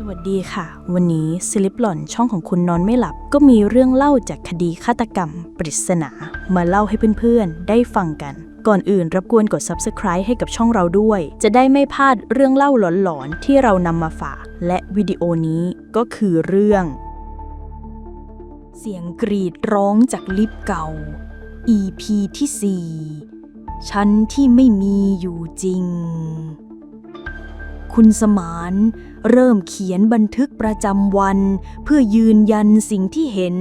สวัสดีค่ะ วันนี้สลิปหล่อนช่องของคุณนอนไม่หลับ ก็มีเรื่องเล่าจากคดีฆาตกรรม ปริศนา มาเล่าให้เพื่อนๆ ได้ฟังกัน ก่อนอื่นรบกวนกด subscribe ให้กับช่องเราด้วย จะได้ไม่พลาดเรื่องเล่าหลอนๆ ที่เรานำมาฝาก และวิดีโอนี้ก็คือเรื่อง เสียงกรีดร้องจากลิฟต์เก่า EP ที่4ฉันที่ไม่มีอยู่จริง คุณสมานเริ่มเขียนบันทึกประจำวัน เพื่อยืนยันสิ่งที่เห็น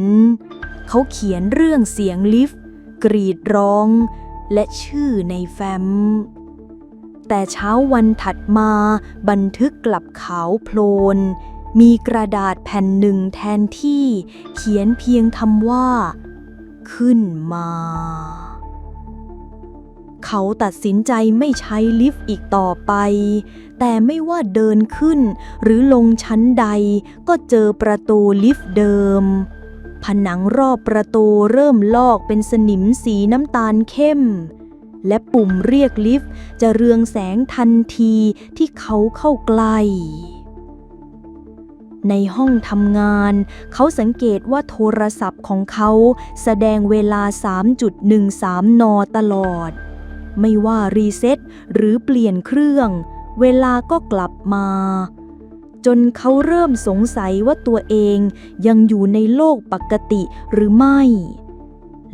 เขาเขียนเรื่องเสียงลิฟต์ กรีดร้อง และชื่อในแฟ้มแต่เช้าวันถัดมาบันทึกกลับขาวโพลน มีกระดาษแผ่นหนึ่งแทนที่ เขียนเพียงคำว่า ขึ้นมา เขาตัดสินใจไม่ใช้ลิฟต์อีกต่อไป แต่ไม่ว่าเดินขึ้น หรือลงชั้นใดก็เจอประตูลิฟต์เดิม ผนังรอบประตูเริ่มลอกเป็นสนิมสีน้ำตาลเข้ม และปุ่มเรียกลิฟต์จะเรืองแสงทันทีที่เขาเข้าใกล้ในห้องทำงาน เขาสังเกตว่าโทรศัพท์ของเขาแสดงเวลา 3.13 นตลอด ไม่ว่ารีเซ็ตหรือเปลี่ยนเครื่อง เวลาก็กลับมา จนเขาเริ่มสงสัยว่าตัวเองยังอยู่ในโลกปกติหรือไม่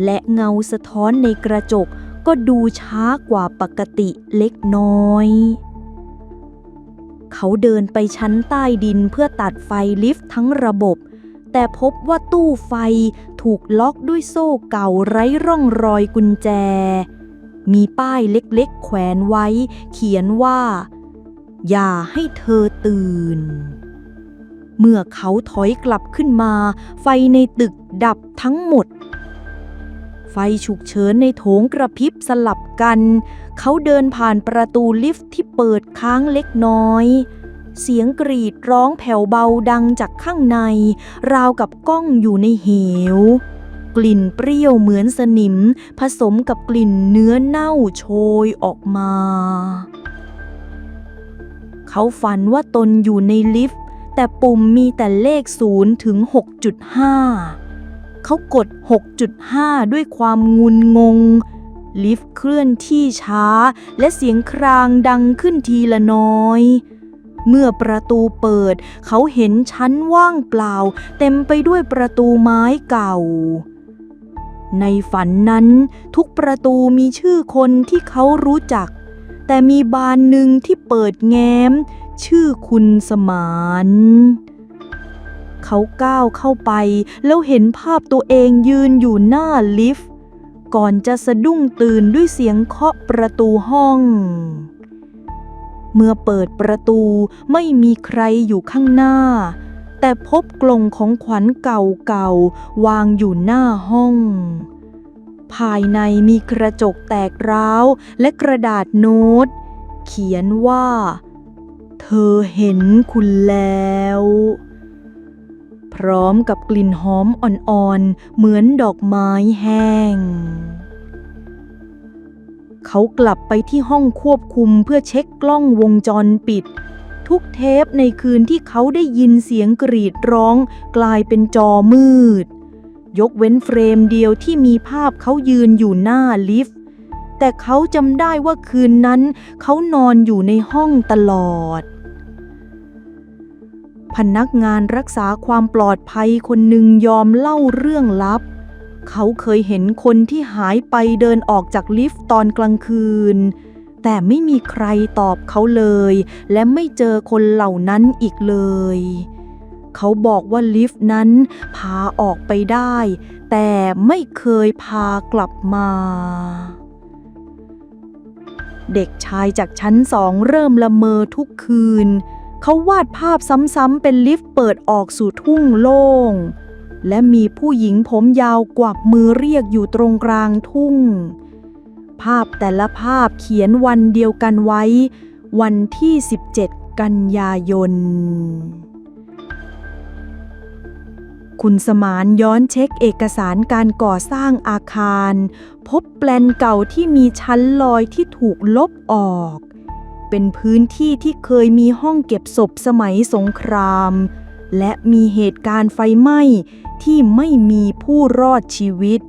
และเงาสะท้อนในกระจกก็ดูช้ากว่าปกติเล็กน้อย เขาเดินไปชั้นใต้ดินเพื่อตัดไฟลิฟต์ทั้งระบบ แต่พบว่าตู้ไฟถูกล็อกด้วยโซ่เก่าไร้ร่องรอยกุญแจ มีป้ายเล็กๆ แขวนไว้ เขียนว่า อย่าให้เธอตื่น เมื่อเขาถอยกลับขึ้นมา ไฟในตึกดับทั้งหมด ไฟฉุกเฉินในโถงกระพริบสลับกัน เขาเดินผ่านประตูลิฟต์ที่เปิดค้างเล็กน้อยเสียงกรีดร้องแผ่วเบาดังจากข้างใน ราวกับก้องอยู่ในเหว กลิ่นเปรี้ยวเหมือนสนิม ผสมกับกลิ่นเนื้อเน่าโชยออกมา เขาฝันว่าตนอยู่ในลิฟต์ แต่ปุ่มมีแต่เลข 0 ถึง 6.5 เขากด 6.5 ด้วยความงุนงง ลิฟต์เคลื่อนที่ช้า และเสียงครางดังขึ้นทีละน้อยเมื่อประตูเปิด เขาเห็นชั้นว่างเปล่า เต็มไปด้วยประตูไม้เก่า ในฝันนั้นทุกประตูมีชื่อคนที่เขารู้จัก แต่มีบานหนึ่งที่เปิดแง้ม ชื่อคุณสมาน เขาก้าวเข้าไปแล้วเห็นภาพตัวเองยืนอยู่หน้าลิฟต์ ก่อนจะสะดุ้งตื่นด้วยเสียงเคาะประตูห้อง เมื่อเปิดประตูไม่มีใครอยู่ข้างหน้า แต่พบกล่องของขวัญเก่าๆ วางอยู่หน้าห้อง ภายในมีกระจกแตกร้าวและกระดาษโน้ต เขียนว่า เธอเห็นคุณแล้ว พร้อมกับกลิ่นหอมอ่อนๆ เหมือนดอกไม้แห้งเขากลับไปที่ห้องควบคุมเพื่อเช็คกล้องวงจรปิด ทุกเทปในคืนที่เขาได้ยินเสียงกรีดร้อง กลายเป็นจอมืด ยกเว้นเฟรมเดียวที่มีภาพเขายืนอยู่หน้าลิฟต์ แต่เขาจำได้ว่าคืนนั้น เขานอนอยู่ในห้องตลอด พนักงานรักษาความปลอดภัยคนหนึ่งยอมเล่าเรื่องลับ เขาเคยเห็นคนที่หายไปเดินออกจากลิฟต์ตอนกลางคืน แต่ไม่มีใครตอบเขาเลย และไม่เจอคนเหล่านั้นอีกเลย เขาบอกว่าลิฟต์นั้นพาออกไปได้ แต่ไม่เคยพากลับมา เด็กชายจากชั้นสองเริ่มละเมอทุกคืน เขาวาดภาพซ้ำๆเป็นลิฟต์เปิดออกสู่ทุ่งโล่ง และมีผู้หญิงผมยาวกวักมือเรียกอยู่ตรงกลางทุ่ง ภาพแต่ละภาพเขียนวันเดียวกันไว้ วันที่ 17 กันยายน คุณสมานย้อนเช็คเอกสารการก่อสร้างอาคาร พบแปลนเก่าที่มีชั้นลอยที่ถูกลบออก เป็นพื้นที่ที่เคยมีห้องเก็บศพสมัยสงคราม และมีเหตุการณ์ไฟไหม้ที่ไม่มีผู้รอดชีวิต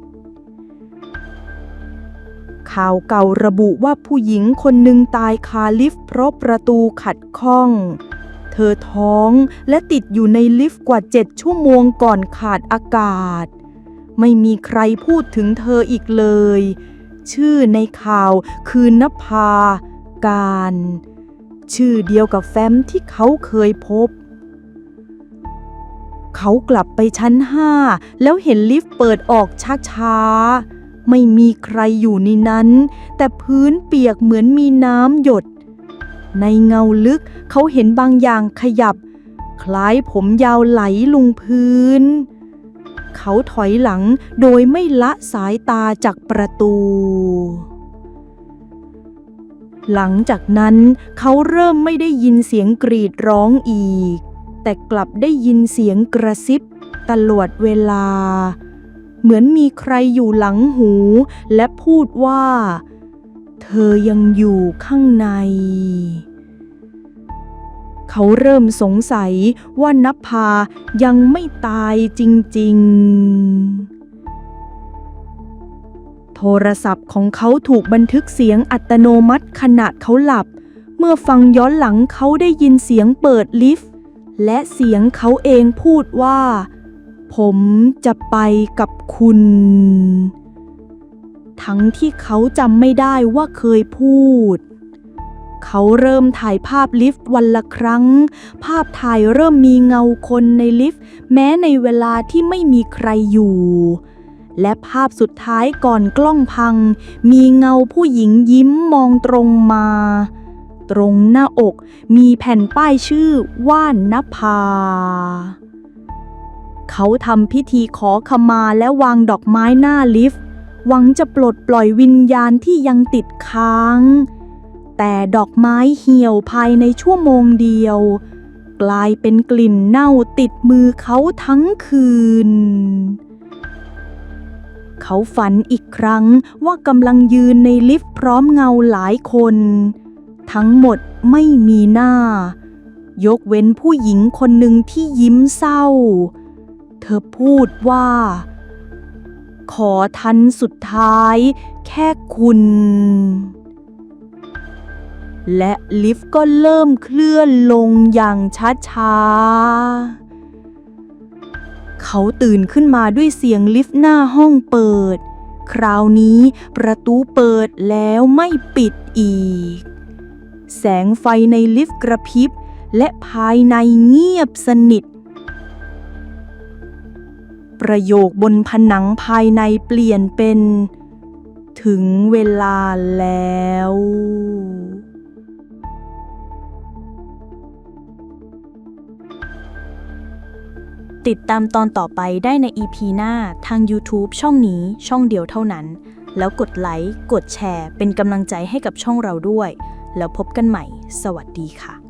ข่าวเก่าระบุว่าผู้หญิงคนหนึ่งตายคาลิฟต์เพราะประตูขัดข้อง เธอท้องและติดอยู่ในลิฟต์กว่าเจ็ดชั่วโมงก่อนขาดอากาศ ไม่มีใครพูดถึงเธออีกเลย ชื่อในข่าวคือนภา การ ชื่อเดียวกับแฟ้มที่เขาเคยพบเขากลับไปชั้นห้าแล้วเห็นลิฟต์เปิดออกช้าๆ ไม่มีใครอยู่ในนั้น แต่พื้นเปียกเหมือนมีน้ำหยด ในเงาลึกเขาเห็นบางอย่างขยับ คล้ายผมยาวไหลลงพื้น เขาถอยหลังโดยไม่ละสายตาจากประตู หลังจากนั้นเขาเริ่มไม่ได้ยินเสียงกรีดร้องอีก แต่กลับได้ยินเสียงกระซิบตลอดเวลา เหมือนมีใครอยู่หลังหู และพูดว่า เธอยังอยู่ข้างใน เขาเริ่มสงสัยว่านภายังไม่ตายจริง ๆโทรศัพท์ของเขาถูกบันทึกเสียงอัตโนมัติขณะเขาหลับ เมื่อฟังย้อนหลังเขาได้ยินเสียงเปิดลิฟต์และเสียงเขาเองพูดว่า ผมจะไปกับคุณ ทั้งที่เขาจำไม่ได้ว่าเคยพูด เขาเริ่มถ่ายภาพลิฟต์วันละครั้ง ภาพถ่ายเริ่มมีเงาคนในลิฟต์แม้ในเวลาที่ไม่มีใครอยู่ และภาพสุดท้ายก่อนกล้องพัง มีเงาผู้หญิงยิ้มมองตรงมา ตรงหน้าอกมีแผ่นป้ายชื่อว่านนภา เขาทำพิธีขอขมาและวางดอกไม้หน้าลิฟต์ หวังจะปลดปล่อยวิญญาณที่ยังติดค้าง แต่ดอกไม้เหี่ยวภายในชั่วโมงเดียว กลายเป็นกลิ่นเน่าติดมือเขาทั้งคืน เขาฝันอีกครั้งว่ากำลังยืนในลิฟต์พร้อมเงาหลายคน ทั้งหมดไม่มีหน้า ยกเว้นผู้หญิงคนหนึ่งที่ยิ้มเศร้า เธอพูดว่า ขอทันสุดท้ายแค่คุณ และลิฟต์ก็เริ่มเคลื่อนลงอย่างช้าๆ เขาตื่นขึ้นมาด้วยเสียงลิฟต์หน้าห้องเปิด คราวนี้ประตูเปิดแล้วไม่ปิดอีก แสงไฟในลิฟต์กระพริบและภายในเงียบสนิท ประโยคบนผนังภายในเปลี่ยนเป็น ถึงเวลาแล้ว ติดตามตอนต่อไปได้ใน EP หน้าทาง YouTube ช่องนี้ช่องเดียวเท่านั้น แล้วกดไลค์ กดแชร์ เป็นกำลังใจให้กับช่องเราด้วย แล้วพบกันใหม่ สวัสดีค่ะ